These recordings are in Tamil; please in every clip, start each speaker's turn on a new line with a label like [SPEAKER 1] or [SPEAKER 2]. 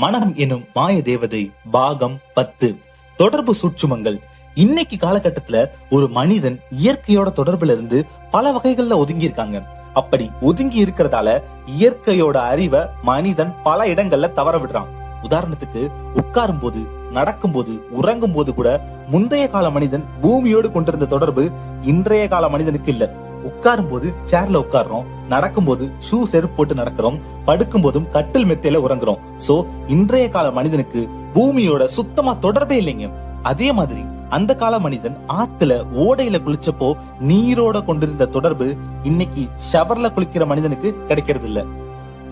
[SPEAKER 1] மனம் எனும் மாய தேவதை பாகம் பத்து. தொடர்பு சூட்சுமங்கள். இன்னைக்கு காலகட்டத்துல ஒரு மனிதன் இயற்கையோட தொடர்புல இருந்து பல வகைகள்ல ஒதுங்கி இருக்காங்க அப்படி ஒதுங்கி இருக்கிறதால இயற்கையோட அறிவை மனிதன் பல இடங்கள்ல தவற விடுறான். உதாரணத்துக்கு உட்காரும் போது நடக்கும் போது உறங்கும் போது கூட முந்தைய கால மனிதன் பூமியோடு கொண்டிருந்த தொடர்பு இன்றைய கால மனிதனுக்கு இல்ல. உட்காரும் போது சேர்ல உட்கார்றோம் நடக்கும் போது ஷூ செருப்பு போட்டு நடக்கிறோம் படுக்கும் போதும் கட்டில் மெத்தையில உறங்குறோம். சோ இன்றைய கால மனிதனுக்கு பூமியோட சுத்தமா தொடர்பே இல்லைங்க. அதே மாதிரி அந்த கால மனிதன் ஆத்துல ஓடையில குளிச்சப்போ நீரோட கொண்டிருந்த தொடர்பு இன்னைக்கு ஷவர்ல குளிக்கிற மனிதனுக்கு கிடைக்கிறது இல்ல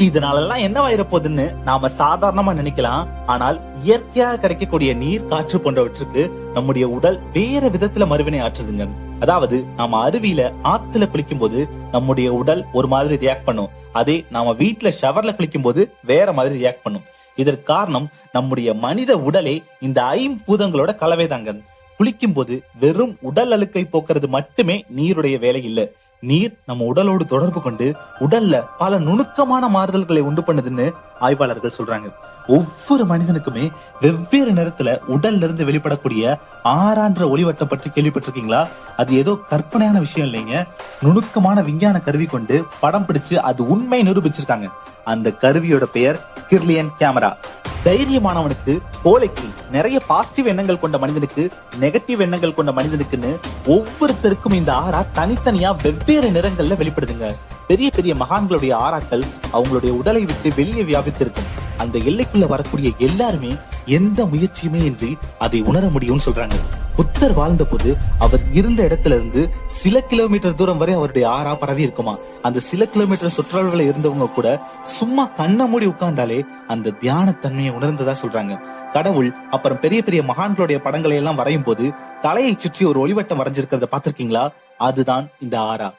[SPEAKER 1] இதனாலெல்லாம் என்னவாயிர போகுதுன்னு நாம சாதாரணமா நினைக்கலாம். ஆனால் இயற்கையாக கிடைக்கக்கூடிய நீர் காற்று போன்றவற்றுக்கு நம்முடைய உடல் வேற விதத்துல மறுவினை ஆற்றுதுங்க. அதாவது நாம அருவியில ஆத்துல குளிக்கும் போது நம்முடைய உடல் ஒரு மாதிரி ரியாக்ட் பண்ணும். அதே நாம வீட்டுல ஷவர்ல குளிக்கும் போது வேற மாதிரி ரியாக்ட் பண்ணும். இதற்கு காரணம் நம்முடைய மனித உடலே இந்த ஐம்பூதங்களோட கலவைதாங்க. குளிக்கும் போது வெறும் உடல் அழுக்கை போக்குறது மட்டுமே நீருடைய வேலை இல்லை. நீர் நம்ம உடலோடு தொடர்பு கொண்டு உடல்ல பல நுணுக்கமான மாறுதல்களை உண்டு பண்ணுதுன்னு ஆய்வாளர்கள் சொல்றாங்க. ஒவ்வொரு மனிதனுக்குமே வெவ்வேறு நேரத்துல உடல்ல இருந்து வெளிப்படக்கூடிய ஆறான்ற ஒளிவட்டம் பற்றி கேள்விப்பட்டிருக்கீங்களா? அது ஏதோ கற்பனையான விஷயம் இல்லைங்க. நுணுக்கமான விஞ்ஞான கருவி கொண்டு படம் பிடிச்சு அது உண்மை நிரூபிச்சிருக்காங்க. அந்த கருவியோட பெயர் கிர்லியன் கேமரா. தைரியமானவனுக்கு கோழைக்கு நிறைய பாசிட்டிவ் எண்ணங்கள் கொண்ட மனிதனுக்கு நெகட்டிவ் எண்ணங்கள் கொண்ட மனிதனுக்குன்னு ஒவ்வொருத்தருக்கும் இந்த ஆறா தனித்தனியா வெவ்வேறு நிறங்கள்ல வெளிப்படுதுங்க. பெரிய பெரிய மகான்களுடைய ஆராக்கள் அவங்களுடைய உடலை விட்டு வெளியே வியாபித்திருக்கும். அந்த எல்லைக்குள்ள வரக்கூடிய எல்லாருமே எந்த முயற்சியுமே இன்றி அதை உணர முடியும்னு சொல்றாங்க. புத்தர் வாழ்ந்த போது அவர் இருந்த இடத்துல இருந்து சில கிலோமீட்டர் தூரம் வரை அவருடைய ஆறா பரவி இருக்குமா. அந்த சில கிலோமீட்டர் சுற்றளவுல இருந்தவங்க கூட சும்மா கண்ணை மூடி உட்கார்ந்தாலே அந்த தியான தன்மையை உணர்ந்ததா சொல்றாங்க. கடவுள் அப்புறம் பெரிய பெரிய மகான்களுடைய படங்களை எல்லாம் வரையும் போது தலையை சுற்றி ஒரு ஒளிவட்டம் வரைஞ்சிருக்கிறத பாத்திருக்கீங்களா அதுதான் இந்த ஆறா.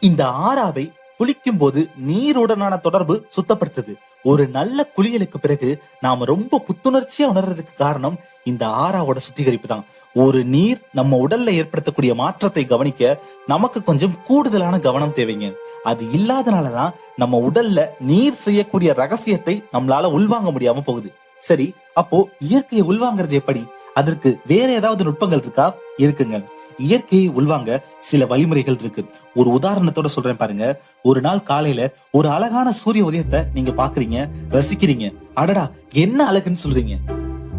[SPEAKER 1] இந்த ஆறாவை குளிக்கும் போது நீருடனான தொடர்பு சுத்தப்படுத்துது. ஒரு நல்ல குளியலுக்கு பிறகு நாம ரொம்ப புத்துணர்ச்சியா உணர்றதுக்கு காரணம் இந்த ஆறாவோட சுத்திகரிப்பு தான். ஒரு நீர் நம்ம உடல்ல ஏற்படுத்தக்கூடிய மாற்றத்தை கவனிக்க நமக்கு கொஞ்சம் கூடுதலான கவனம் தேவைங்க. அது இல்லாதனாலதான் நம்ம உடல்ல நீர் செய்யக்கூடிய ரகசியத்தை நம்மளால உள்வாங்க முடியாம போகுது. சரி அப்போ இயற்கையை உள்வாங்கிறது எப்படி? அதற்கு வேற ஏதாவது நுட்பங்கள் இருக்கா? இருக்குங்க. இயற்கையை உள்வாங்க சில வழிமுறைகள் இருக்கு. ஒரு உதாரணத்தோட சொல்றேன் பாருங்க. ஒரு நாள் காலையில ஒரு அழகான சூரிய உதயத்தை நீங்க பாக்குறீங்க ரசிக்கிறீங்க. அடடா என்ன அழகுன்னு சொல்றீங்க?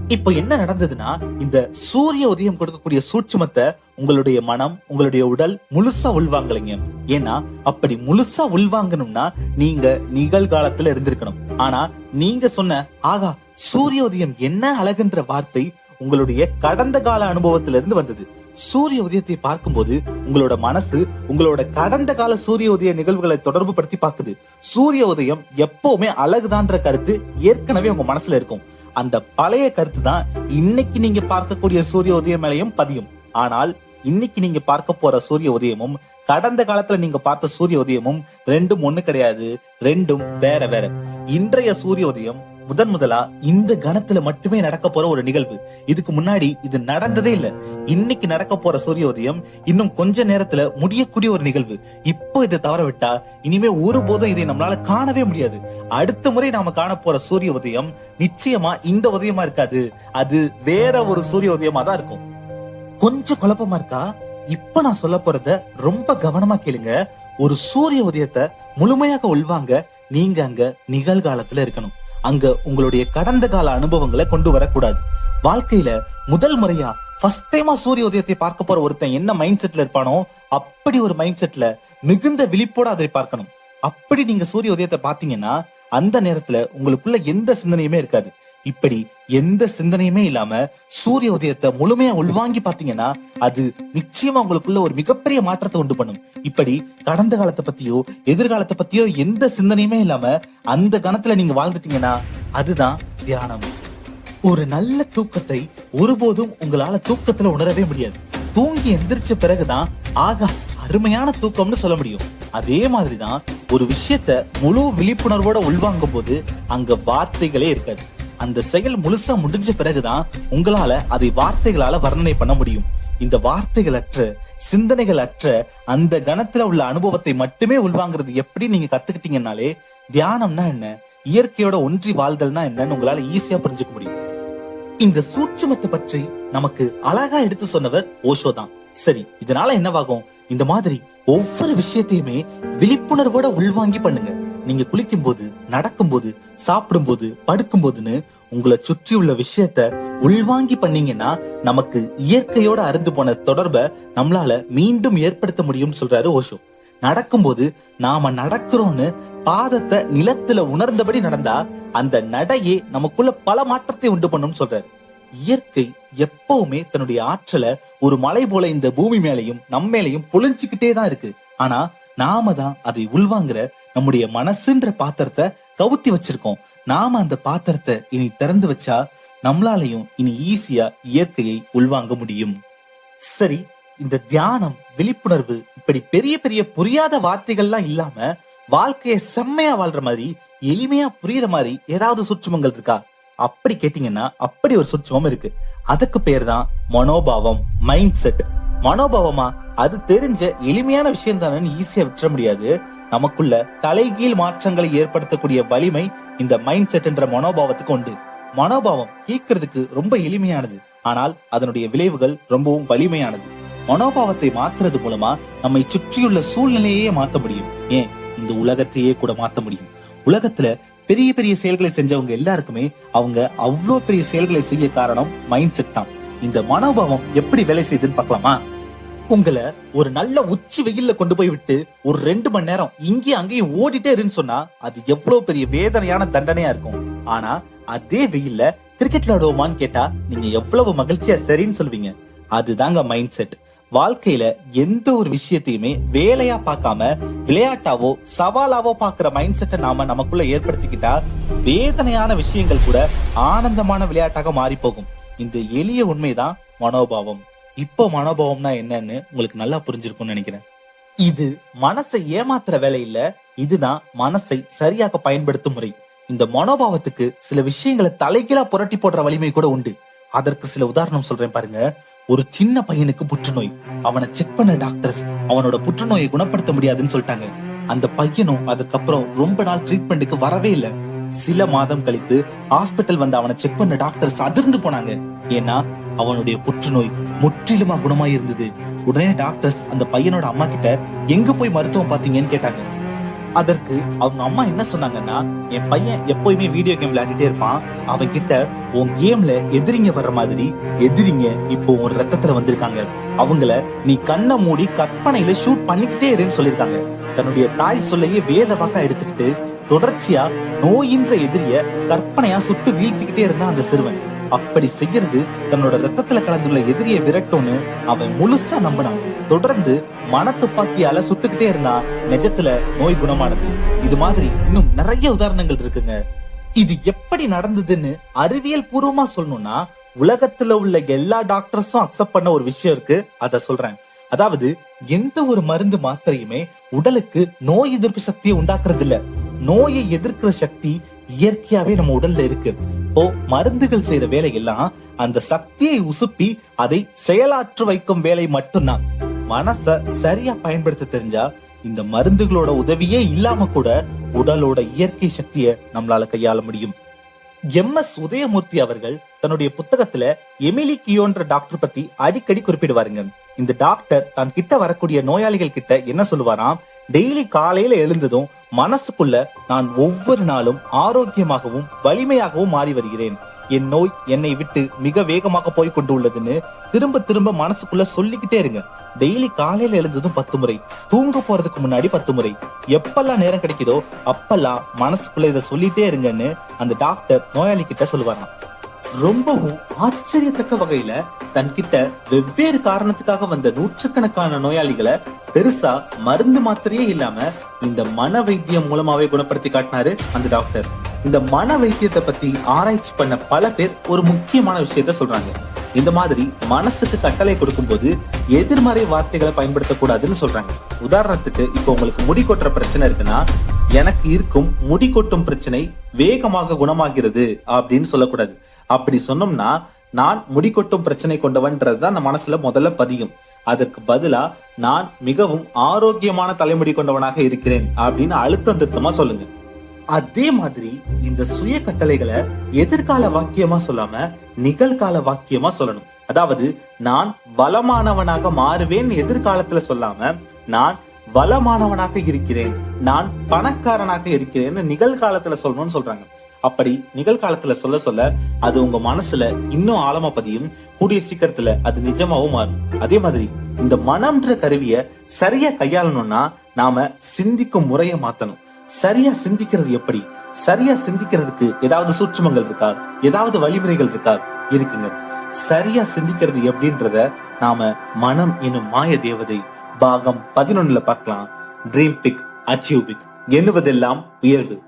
[SPEAKER 1] இப்ப என்ன நடந்ததுன்னா இந்த சூரிய உதயம் கொடுக்கக்கூடிய சூட்சுமத்தை உங்களுடைய மனம் உங்களுடைய உடல் முழுசா உள்வாங்கலைங்க. ஏன்னா அப்படி முழுசா உள்வாங்கணும்னா நீங்க நிகழ்காலத்துல இருந்திருக்கணும். ஆனா நீங்க சொன்ன ஆகா சூரிய உதயம் என்ன அழகுன்ற வார்த்தை உங்களுடைய கடந்த கால அனுபவத்திலிருந்து இருந்து வந்தது. சூரிய உதயத்தை பார்க்கும்போது உங்களோட மனசு உங்களோட கடந்த கால சூரிய உதய நிகழ்வுகளை தொடர்பு படுத்தி பார்க்குது. சூரிய உதயம் எப்பவுமே அழகுதான்ற கருத்து ஏற்கனவே உங்க மனசுல இருக்கும். அந்த பழைய கருத்து தான் இன்னைக்கு நீங்க பார்க்கக்கூடிய சூரிய உதயம் மேலையும் பதியும். ஆனால் இன்னைக்கு நீங்க பார்க்க போற சூரிய உதயமும் கடந்த காலத்துல நீங்க பார்த்த சூரிய உதயமும் ரெண்டும் ஒண்ணு கிடையாது ரெண்டும் வேற வேற. இன்றைய சூரிய உதயம் முதன் முதலா இந்த கணத்துல மட்டுமே நடக்க போற ஒரு நிகழ்வு. இதுக்கு முன்னாடி இது நடந்ததே இல்ல. இன்னைக்கு நடக்க போற சூரிய உதயம் இன்னும் கொஞ்ச நேரத்துல முடியக்கூடிய ஒரு நிகழ்வு. இப்போ இதை தவற விட்டா இனிமே ஒருபோதும் இதை நம்மளால காணவே முடியாது. அடுத்த முறை நாம காண போற சூரிய உதயம் நிச்சயமா இந்த உதயமா இருக்காது. அது வேற ஒரு சூரிய உதயமா தான் இருக்கும். கொஞ்சம் குழப்பமா இருக்கா? இப்ப நான் சொல்ல போறத ரொம்ப கவனமா கேளுங்க. ஒரு சூரிய உதயத்தை முழுமையாக உள்வாங்க நீங்க அங்க நிகழ்காலத்துல இருக்கணும். அங்க உங்களுடைய கடந்த கால அனுபவங்களை கொண்டு வரக்கூடாது. வாழ்க்கையில முதல் முறையா ஃபர்ஸ்ட் டைமா சூரிய உதயத்தை பார்க்க போற ஒருத்தன் என்ன மைண்ட் செட்ல இருப்பானோ அப்படி ஒரு மைண்ட் செட்ல மிகுந்த விழிப்போட அதை பார்க்கணும். அப்படி நீங்க சூரிய உதயத்தை பாத்தீங்கன்னா அந்த நேரத்துல உங்களுக்குள்ள எந்த சிந்தனையுமே இருக்காது. இப்படி எந்த சிந்தனையுமே இல்லாம சூரிய உதயத்தை முழுமையா உள்வாங்கி பாத்தீங்கன்னா அது நிச்சயமா உங்களுக்குள்ள ஒரு மிகப்பெரிய மாற்றத்தை உண்டு பண்ணும். இப்படி கடந்த காலத்தை பத்தியோ எதிர்காலத்தை பத்தியோ எந்த சிந்தனையுமே இல்லாம அந்த கணத்துல நீங்க வாழ்ந்துட்டீங்கன்னா அதுதான் தியானம். ஒரு நல்ல தூக்கத்தை ஒருபோதும் உங்களால தூக்கத்துல உணரவே முடியாது. தூங்கி எந்திரிச்ச பிறகுதான் ஆகா அருமையான தூக்கம்னு சொல்ல முடியும். அதே மாதிரிதான் ஒரு விஷயத்த முழு விழிப்புணர்வோட உள்வாங்கும் போது அங்க வார்த்தைகளே இருக்காது. அந்த செயல் முழுசா முடிஞ்ச பிறகுதான் உங்களால அதை வார்த்தைகளால வர்ணனை பண்ண முடியும். இந்த வார்த்தைகள் அற்ற சிந்தனைகள் அற்ற அந்த கணத்துல உள்ள அனுபவத்தை மட்டுமே உள்வாங்கிறது எப்படி நீங்க கத்துக்கிட்டீங்கன்னாலே தியானம்னா என்ன? இயற்கையோட ஒன்றி வாழ்தல்னா என்னன்னு உங்களால ஈஸியா புரிஞ்சுக்க முடியும். இந்த சூட்சுமத்தை பற்றி நமக்கு அழகா எடுத்து சொன்னவர் ஓஷோ தான். சரி இதனால என்னவாகும்? இந்த மாதிரி ஒவ்வொரு விஷயத்தையுமே விழிப்புணர்வோட உள்வாங்கி பண்ணுங்க. நீங்க குளிக்கும் போது நடக்கும் போது சாப்பிடும் போது படுக்கும் போதுன்னு உங்களை சுற்றி உள்ள விஷயத்த உள்வாங்கி பண்ணீங்கன்னா நமக்கு இயற்கையோட அருந்து போன தொடர்பை நம்மளால மீண்டும் ஏற்படுத்த முடியும்னு சொல்றாரு ஓஷோ. நடக்கும்போது நாம நடக்கிறோம்னு பாதத்தை நிலத்துல உணர்ந்தபடி நடந்தா அந்த நடையே நமக்குள்ள பல மாற்றத்தை உண்டு பண்ணும் சொல்றாரு. இயற்கை எப்பவுமே தன்னுடைய ஆற்றலை ஒரு மலை போல இந்த பூமி மேலையும் நம்ம மேலையும் பொழிஞ்சுக்கிட்டே தான் இருக்கு. ஆனா நாம தான் அதை உள்வாங்குற நம்முடைய மனசுன்ற பாத்திரத்தை கவுத்தி வச்சிருக்கோம். நாம அந்த பாத்திரத்தை இனி திறந்து வச்சா நம்மளாலையும் இனி ஈஸியா இயற்கையை உள்வாங்க முடியும். சரி இந்த தியானம் விழிப்புணர்வு இப்படி பெரிய பெரிய புரியாத வார்த்தைகள்லாம் இல்லாம வாழ்க்கைய செம்மையா வாழ்ற மாதிரி எளிமையா புரியுற மாதிரி ஏதாவது சுற்றுமங்கள் இருக்கா? அப்படி கேட்டீங்கன்னா அப்படி ஒரு சுற்றுமம் இருக்கு. அதுக்கு பேர் தான் மனோபாவம் மைண்ட் செட் மனோபாவமா அது தெரிஞ்ச எளிமையான விஷயம் தானே ஈஸியா விட்டுற முடியாது? நமக்குள்ள தலைகீழ் மாற்றங்களை ஏற்படுத்தக்கூடிய வலிமை இந்த மைண்ட் செட் என்ற மனோபாவத்துக்கு உண்டு. மனோபாவம் கேட்கறதுக்கு ரொம்ப எளிமையானது. ஆனால் அதனுடைய விளைவுகள் ரொம்பவும் வலிமையானது. மனோபாவத்தை மாத்துறது மூலமா நம்மை சுற்றியுள்ள சூழ்நிலையே மாத்த முடியும். ஏன்? இந்த உலகத்தையே கூட மாத்த முடியும். உலகத்துல பெரிய பெரிய செயல்களை செஞ்சவங்க எல்லாருக்குமே அவங்க அவ்வளோ பெரிய செயல்களை செய்ய காரணம் மைண்ட் செட் தான். இந்த மனோபாவம் எப்படி வேலை செய்யுதுன்னு பார்க்கலாமா? உங்களை ஒரு நல்ல உச்சி வெயில்ல கொண்டு போய் விட்டு ஒரு ரெண்டு மணி நேரம் இங்கேயும் அங்கேயும் ஓடிட்டே இருன்னு சொன்னா அது எவ்வளவு பெரிய வேதனையான தண்டனையா இருக்கும். ஆனா அதே வெயில்ல கிரிக்கெட் விளையாடுவோமான்னு கேட்டா நீங்க எவ்வளவு மகிழ்ச்சியா சரின்னு சொல்வீங்க அதுதாங்க மைண்ட் செட் வாழ்க்கையில எந்த ஒரு விஷயத்தையுமே வேலையா பார்க்காம விளையாட்டாவோ சவாலாவோ பாக்குற மைண்ட் செட்டை நாம நமக்குள்ள ஏற்படுத்திக்கிட்டா வேதனையான விஷயங்கள் கூட ஆனந்தமான விளையாட்டாக மாறி போகும் இந்த எளிய உண்மைதான் மனோபாவம். இப்போ மனோபாவம்னா என்னன்னு உங்களுக்கு நல்லா புரிஞ்சிருக்கும்னு நினைக்கிறேன். இது மனசை ஏமாத்துற வேலை இல்ல இதுதான் மனசை சரியாக பயன்படுத்தும் முறை. இந்த மனோபாவத்துக்கு சில விஷயங்களை தலைகீழா புரட்டி போடுற வலிமை கூட உண்டு. அதற்கு சில உதாரணம் சொல்றேன் பாருங்க. ஒரு சின்ன பையனுக்கு புற்றுநோய். அவனை செக் பண்ண டாக்டர்ஸ் அவனோட புற்றுநோயை குணப்படுத்த முடியாதுன்னு சொல்லிட்டாங்க. அந்த பையனும் அதுக்கப்புறம் ரொம்ப நாள் ட்ரீட்மெண்ட்டுக்கு வரவே இல்ல. சில மாதம் கழித்து ஹாஸ்பிட்டல் வந்து அவனை செக் பண்ண டாக்டர்ஸ் அதிர்ந்து போனாங்க. ஏன்னா அவனுடைய புற்றுநோய் முற்றிலுமா குணமாய் இருந்தது உடனே டாக்டர்ஸ் அந்த பையனோட அம்மா கிட்ட எங்க போய் மருத்துவம் பாத்தீங்கன்னு கேட்டாங்க. அதற்கு அவங்க அம்மா என்ன சொன்னாங்கன்னா என் பையன் எப்பயுமே வீடியோ கேம் விளையாடிட்டே இருப்பான். அவன் கிட்ட உன் கேம்ல எதிரிங்க வர்ற மாதிரி எதிரிங்க இப்போ உன் ரத்தத்துல வந்திருக்காங்க. அவங்கள நீ கண்ணை மூடி கற்பனையில ஷூட் பண்ணிக்கிட்டே இருன்னு சொல்லியிருக்காங்க. தன்னுடைய தாய் சொல்லையே வேத வாக்கா எடுத்துக்கிட்டு தொடர்ச்சியா நோயின்ற எதிரிய கற்பனையா சுட்டு வீழ்த்திக்கிட்டே இருந்தான் அந்த சிறுவன். அப்படி செய்யறது தன்னோட ரத்தத்துல கலந்துள்ள எதிரியை விரட்டும்னு அவன் முழுசா நம்பினான். தொடர்ந்து மனத்துப்பாக்கியால சுட்டுக்கிட்டே இருந்தான் நிஜத்துல நோய் குணமானது. இது மாதிரி இன்னும் நிறைய உதாரணங்கள் இருக்குங்க. இது எப்படி நடந்ததுன்னு அறிவியல் பூர்வமா சொல்லணும்னா உலகத்துல உள்ள எல்லா டாக்டர்ஸும் அக்செப்ட் பண்ண ஒரு விஷயம் இருக்கு. அத சொல்றேன். அதாவது எந்த ஒரு மருந்து மாத்திரையுமே உடலுக்கு நோய் எதிர்ப்பு சக்தியை உண்டாக்குறது இல்ல நோயை எதிர்க்கிற சக்தி இயற்கையாவே நம்ம உடல்ல இருக்கு. அப்போ மருந்துகள் செய்யற வேலையெல்லாம் அந்த சக்தியை உசுப்பி அதை செயலாற்று வைக்கும் வேலை மட்டும்தான். மனச சரியா பயன்படுத்த தெரிஞ்சா இந்த மருந்துகளோட உதவியே இல்லாம கூட உடலோட இயற்கை சக்தியை நம்மளால கையாள முடியும். எம். எஸ். உதயமூர்த்தி அவர்கள் தன்னுடைய புத்தகத்துல எமிலி கியோன்ற டாக்டர் பத்தி அடிக்கடி குறிப்பிடுவாருங்க. இந்த டாக்டர் தான் கிட்ட வரக்கூடிய நோயாளிகள் கிட்ட என்ன சொல்லுவாராம்? டெய்லி காலையில எழுந்ததும் மனசுக்குள்ள நான் ஒவ்வொரு நாளும் ஆரோக்கியமாகவும் வலிமையாகவும் மாறி வருகிறேன். என் நோய் என்னை விட்டு மிக வேகமாக போய் கொண்டு உள்ளதுன்னு திரும்ப திரும்ப மனசுக்குள்ள சொல்லிக்கிட்டே இருங்க. டெய்லி காலையில எழுந்ததும் பத்து முறை தூங்க போறதுக்கு முன்னாடி பத்து முறை. எப்பெல்லாம் நேரம் கிடைக்குதோ அப்பெல்லாம் மனசுக்குள்ள இதை சொல்லிட்டே இருங்கன்னு அந்த டாக்டர் நோயாளி கிட்ட சொல்லுவாராம். ரொம்பவும் ஆச்சரியத்தக்க வகையில தன்கிட்ட வெவ்வேறு காரணத்துக்காக வந்த நூற்றுக்கணக்கான நோயாளிகளை பெருசா மருந்து மாத்திரையே இல்லாம இந்த மன வைத்தியம் மூலமாவே குணப்படுத்தி காட்டினாரு அந்த டாக்டர். இந்த மன வைத்தியத்தை பத்தி ஆராய்ச்சி பண்ண பல பேர் ஒரு முக்கியமான விஷயத்த சொல்றாங்க. இந்த மாதிரி மனசுக்கு கட்டளை கொடுக்கும்போது எதிர்மறை வார்த்தைகளை பயன்படுத்தக்கூடாதுன்னு சொல்றாங்க. உதாரணத்துக்கு இப்போ உங்களுக்கு முடி கொட்டுற பிரச்சனை இருக்குன்னா எனக்கு இருக்கும் முடி கொட்டும் பிரச்சனை வேகமாக குணமாகிறது அப்படின்னு சொல்லக்கூடாது. அப்படி சொன்னோம்னா நான் முடி கொட்டும் பிரச்சனை கொண்டவன்றது தான் நம்ம மனசுல முதல்ல பதியும். அதற்கு பதிலா நான் மிகவும் ஆரோக்கியமான தலைமுடி கொண்டவனாக இருக்கிறேன் அப்படின்னு அழுத்தம் திருத்தமா சொல்லுங்க. அதே மாதிரி இந்த சுய கட்டளைகளை எதிர்கால வாக்கியமா சொல்லாம நிகழ்கால வாக்கியமா சொல்லணும். அதாவது நான் வளமானவனாக மாறுவேன் எதிர்காலத்துல சொல்லாம நான் வளமானவனாக இருக்கிறேன் நான் பணக்காரனாக இருக்கிறேன்னு நிகழ்காலத்துல சொல்லணும்னு சொல்றாங்க. அப்படி நிகழ்காலத்துல சொல்ல சொல்ல அது உங்க மனசுல இன்னும் ஆழமா பதியும் கூடிய சீக்கிரத்துல அது நிஜமாவும் மாறும். அதே மாதிரி இந்த மனம்ன்ற கருவிய சரியா கையாளணும்னா நாம சிந்திக்கும் முறையை மாத்தணும். சரியா சிந்திக்கிறது எப்படி? சரியா சிந்திக்கிறதுக்கு ஏதாவது சூட்சமங்கள் இருக்கா? ஏதாவது வழிமுறைகள் இருக்கா? இருக்குங்க. சரியா சிந்திக்கிறது எப்படின்றத நாம மனம் எனும் மாய தேவதை பாகம் பதினொன்னுல பார்க்கலாம். ட்ரீம் பிக் அச்சீவ் பிக் எண்ணுவதெல்லாம் உயர்வு.